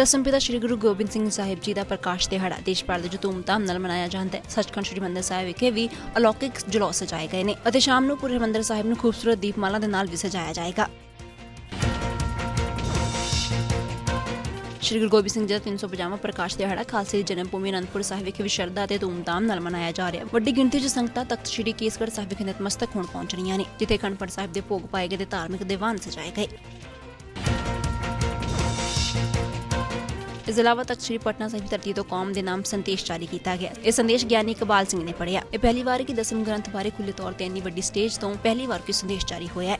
ਦਸਮ ਪਿਤਾ ਸ੍ਰੀ ਗੁਰੂ ਗੋਬਿੰਦ ਸਿੰਘ ਸਾਹਿਬ ਜੀ ਦਾ ਪ੍ਰਕਾਸ਼ ਦਿਹਾੜਾ ਦੇਸ਼ ਭਰ ਦੇ ਵਿੱਚ ਧੂਮਧਾਮ ਨਾਲ ਮਨਾਇਆ ਜਾਂਦਾ ਹੈ। ਸੱਚਖੰਡ ਸ੍ਰੀ ਹਰਿਮੰਦਰ ਸਾਹਿਬ ਵਿਖੇ ਵੀ ਅਲੌਕਿਕ ਜਲੌਸ ਸਜਾਏ ਗਏ ਨੇ ਅਤੇ ਸ਼ਾਮ ਨੂੰ ਪੂਰੇ ਹਰਿਮੰਦਰ ਸਾਹਿਬ ਨੂੰ ਖੂਬਸੂਰਤ ਦੀਪਮਾਲਾ ਦੇ ਨਾਲ ਵੀ ਸਜਾਇਆ ਜਾਏਗਾ। ਸ਼੍ਰੀ ਗੁਰੂ ਗੋਬਿੰਦ ਸਿੰਘ ਜੀ ਦਾ 350ਵਾਂ ਪ੍ਰਕਾਸ਼ ਦਿਹਾੜਾ ਖਾਲਸੇ ਦੀ ਜਨਮ ਭੂਮੀ ਅਨੰਦਪੁਰ ਸਾਹਿਬ ਵਿਖੇ ਵੀ ਸ਼ਰਧਾ ਅਤੇ ਧੂਮਧਾਮ ਨਾਲ ਮਨਾਇਆ ਜਾ ਰਿਹਾ ਵੱਡੀ ਗਿਣਤੀ 'ਚ ਸੰਗਤਾਂ ਤਖਤ ਸ਼੍ਰੀ ਕੇਸਗੜ੍ਹ ਸਾਹਿਬ ਵਿਖੇ ਨਤਮਸਤਕ ਹੋਣ ਪਹੁੰਚ ਰਹੀਆਂ ਨੇ, ਜਿੱਥੇ ਅਖੰਡ ਸਾਹਿਬ ਦੇ ਭੋਗ ਪਾਏ ਗਏ ਤੇ ਧਾਰਮਿਕ ਦੀਵਾਨ ਸਜਾਏ ਗਏ। ਇਸ ਤੋਂ ਇਲਾਵਾ ਤਖਤ ਸ਼੍ਰੀ ਪਟਨਾ ਸਾਹਿਬ ਧਰਤੀ ਤੋਂ ਕੌਮ ਦੇ ਨਾਮ ਸੰਦੇਸ਼ ਜਾਰੀ ਕੀਤਾ ਗਿਆ। ਇਹ ਸੰਦੇਸ਼ ਗਿਆਨੀ ਇਕਬਾਲ ਸਿੰਘ ਨੇ ਪੜਿਆ ਇਹ ਪਹਿਲੀ ਵਾਰ ਕਿ ਦਸਮ ਗ੍ਰੰਥ ਬਾਰੇ ਖੁੱਲੇ ਤੌਰ ਤੇ ਇੰਨੀ ਵੱਡੀ ਸਟੇਜ ਤੋਂ ਪਹਿਲੀ ਵਾਰ ਕੋਈ ਸੰਦੇਸ਼ ਜਾਰੀ ਹੋਇਆ ਹੈ।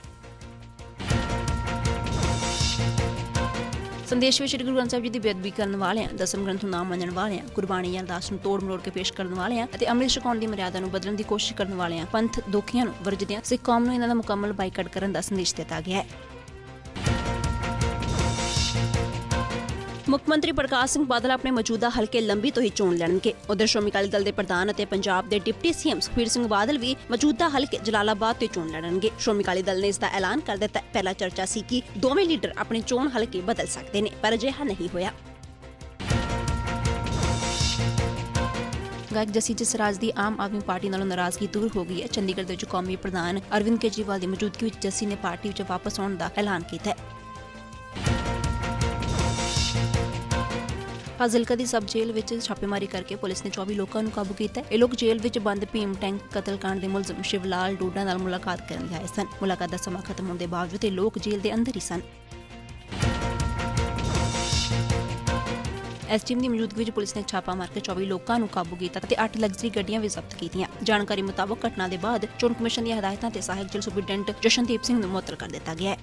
ਸੰਦੇਸ਼ ਵਿੱਚ ਸ੍ਰੀ ਗੁਰੂ ਗ੍ਰੰਥ ਸਾਹਿਬ ਜੀ ਦੀ ਬੇਅਦਬੀ ਕਰਨ ਵਾਲਿਆਂ, ਦਸਮ ਗ੍ਰੰਥ ਨੂੰ ਨਾ ਮੰਨਣ ਵਾਲਿਆਂ ਗੁਰਬਾਣੀ ਜਾਂ ਅਰਦਾਸ ਨੂੰ ਤੋੜ ਮਰੋੜ ਕੇ ਪੇਸ਼ ਕਰਨ ਵਾਲਿਆਂ ਅਤੇ ਅੰਮ੍ਰਿਤ ਛਕਾਉਣ ਦੀ ਮਰਿਆਦਾ ਨੂੰ ਬਦਲਣ ਦੀ ਕੋਸ਼ਿਸ਼ ਕਰਨ ਵਾਲਿਆਂ, ਪੰਥ ਦੋਖੀਆਂ ਨੂੰ ਵਰਜਦਿਆਂ ਸਿੱਖ ਕੌਮ ਨੂੰ ਇਹਨਾਂ ਦਾ ਮੁਕੰਮਲ ਬਾਈਕਾਟ ਕਰਨ ਦਾ ਸੰਦੇਸ਼ ਦਿੱਤਾ ਗਿਆ ਹੈ। ਮੁੱਖ ਮੰਤਰੀ ਪ੍ਰਕਾਸ਼ ਸਿੰਘ ਬਾਦਲ ਆਪਣੇ ਮੌਜੂਦਾ ਹਲਕੇ ਲੰਬੀ ਤੋਂ ਹੀ ਚੋਣ ਲੜਨਗੇ ਉਧਰ ਸ਼੍ਰੋਮਣੀ ਅਕਾਲੀ ਦਲ ਦੇ ਪ੍ਰਧਾਨ ਅਤੇ ਪੰਜਾਬ ਦੇ ਡਿਪਟੀ ਸੀਐਮ ਸੁਖਬੀਰ ਸਿੰਘ ਬਾਦਲ ਵੀ ਮੌਜੂਦਾ ਹਲਕੇ ਜਲਾਲਾਬਾਦ ਤੇ ਚੋਣ ਲੜਨਗੇ। ਸ਼੍ਰੋਮਣੀ ਅਕਾਲੀ ਦਲ ਨੇ ਇਸ ਦਾ ਐਲਾਨ ਕਰ ਦਿੱਤਾ। ਹੈ। ਚਰਚਾ ਸੀ ਕਿ ਦੋਵੇਂ ਲੀਡਰ ਆਪਣੇ ਚੋਣ ਹਲਕੇ ਬਦਲ ਸਕਦੇ ਨੇ, ਪਰ ਅਜਿਹਾ ਨਹੀਂ ਹੋਇਆ। ਗਾਇਕ ਜਸੀ ਜਸਰਾਜ ਦੀ ਆਮ ਆਦਮੀ ਪਾਰਟੀ ਨਾਲੋਂ ਨਾਰਾਜ਼ਗੀ ਦੂਰ ਹੋ ਗਈ ਹੈ, ਚੰਡੀਗੜ੍ਹ ਦੇ ਵਿੱਚ ਕੌਮੀ ਪ੍ਰਧਾਨ ਅਰਵਿੰਦ ਕੇਜਰੀਵਾਲ ਦੀ ਮੌਜੂਦਗੀ ਵਿੱਚ ਜੱਸੀ ਨੇ ਪਾਰਟੀ ਵਿੱਚ ਵਾਪਸ ਆਉਣ ਦਾ ਐਲਾਨ ਕੀਤਾ ਹੈ। ਫਾਜ਼ਿਲਕਾ ਦੀ ਸਬ ਜੇਲ੍ਹ ਵਿੱਚ ਛਾਪੇਮਾਰੀ ਕਰਕੇ ਪੁਲਿਸ ਨੇ 24 ਲੋਕਾਂ ਨੂੰ ਕਾਬੂ ਕੀਤਾ ਇਹ ਲੋਕ ਜੇਲ੍ਹ ਵਿੱਚ ਬੰਦ ਭੀਮ ਟੈਂਕ ਕਤਲकांड ਦੇ ਮੁਲਜ਼ਮ ਸ਼ਿਵਲਾਲ ਡੋਡਾ ਨਾਲ ਮੁਲਾਕਾਤ ਕਰਨ ਲਈ ਆਏ ਸਨ। ਮੁਲਾਕਾਤ ਦਾ ਸਮਾਂ ਖਤਮ ਹੋਣ ਦੇ ਬਾਵਜੂਦ ਇਹ ਲੋਕ ਜੇਲ੍ਹ ਦੇ ਅੰਦਰ ਹੀ ਸਨ। ਐਸਟੀਐਮ ਦੀ ਮੌਜੂਦਗੀ ਵਿੱਚ ਪੁਲਿਸ ਨੇ ਛਾਪਾ ਮਾਰ ਕੇ 24 ਲੋਕਾਂ ਨੂੰ ਕਾਬੂ ਕੀਤਾ ਤੇ 8 ਲਗਜ਼ਰੀ ਗੱਡੀਆਂ ਵੀ ਜ਼ਬਤ ਕੀਤੀਆਂ। ਜਾਣਕਾਰੀ ਮੁਤਾਬਕ ਘਟਨਾ ਦੇ ਬਾਅਦ ਚੋਣ ਕਮਿਸ਼ਨ ਦੀਆਂ ਹਦਾਇਤਾਂ ਤੇ ਸਹਾਇਕ ਜੇਲ੍ਹ ਸੁਪਰਡੈਂਟ ਜਸ਼ਨਦੀਪ ਸਿੰਘ ਨੂੰ ਮੁਅੱਤਲ ਕਰ ਦਿੱਤਾ ਗਿਆ ਹੈ।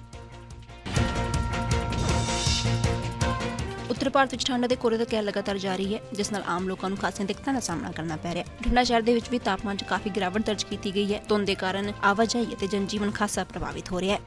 ਉੱਤਰ ਭਾਰਤ ਵਿੱਚ ਠੰਡ ਦੇ ਕੋਰੇ ਦਾ ਕਹਿਰ ਲਗਾਤਾਰ ਜਾਰੀ ਹੈ, ਜਿਸ ਨਾਲ ਆਮ ਲੋਕਾਂ ਨੂੰ ਖਾਸੀਆਂ ਦਿੱਕਤਾਂ ਦਾ ਸਾਹਮਣਾ ਕਰਨਾ ਪੈ ਰਿਹਾ ਹੈ। ਠੰਡਾ ਸ਼ਹਿਰ ਦੇ ਵਿੱਚ ਵੀ ਤਾਪਮਾਨ 'ਚ ਕਾਫੀ ਗਿਰਾਵਟ ਦਰਜ ਕੀਤੀ ਗਈ ਹੈ। ਧੁੰਦ ਦੇ ਕਾਰਨ ਆਵਾਜਾਈ ਅਤੇ ਜਨਜੀਵਨ ਖਾਸਾ ਪ੍ਰਭਾਵਿਤ ਹੋ ਰਿਹਾ ਹੈ।